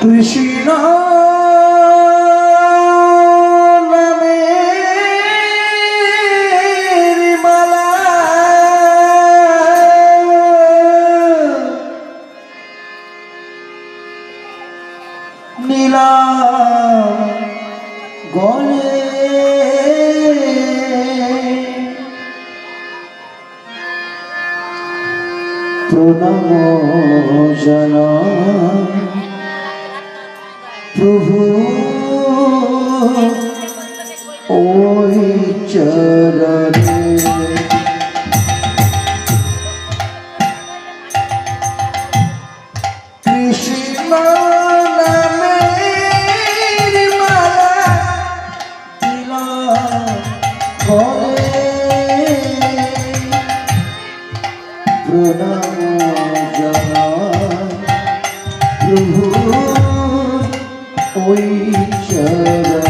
কৃষ্ণ নীলা গলে প্রণাম জানা ওই চরণে কৃষ্ণ নামে মালা দিলা গলে প্রণাম জানাই প্রভু ওই চরণে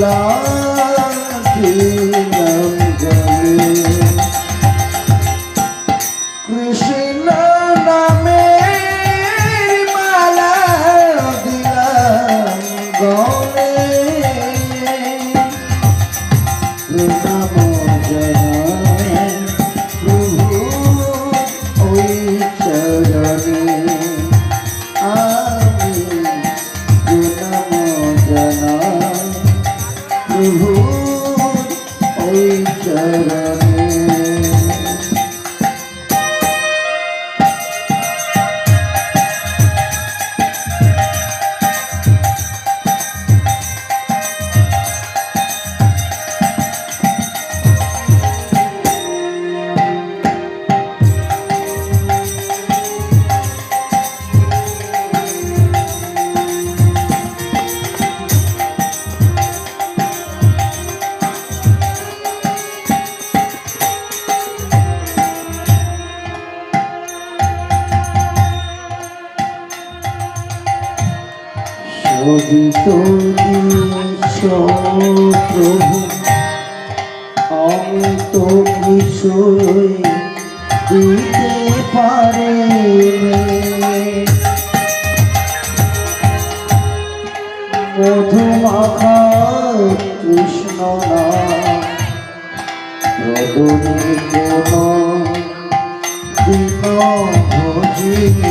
মালা প্রভু আমি তো কিছুই দিতে পারি মধুমাখা কৃষ্ণ না প্রদুনি কোন দিন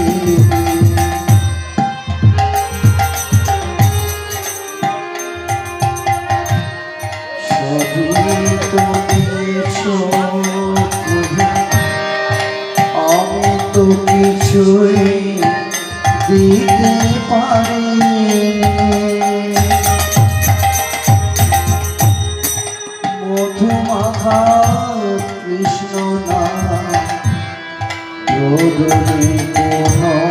কিছুই দিতে পারি মধুমাখা কৃষ্ণ না রোদনে কোন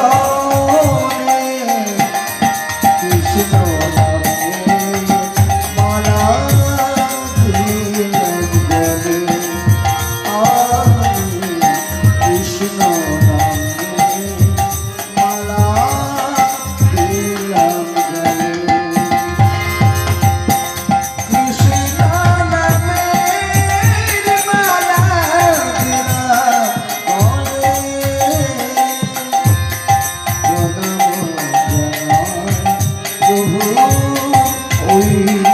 গলে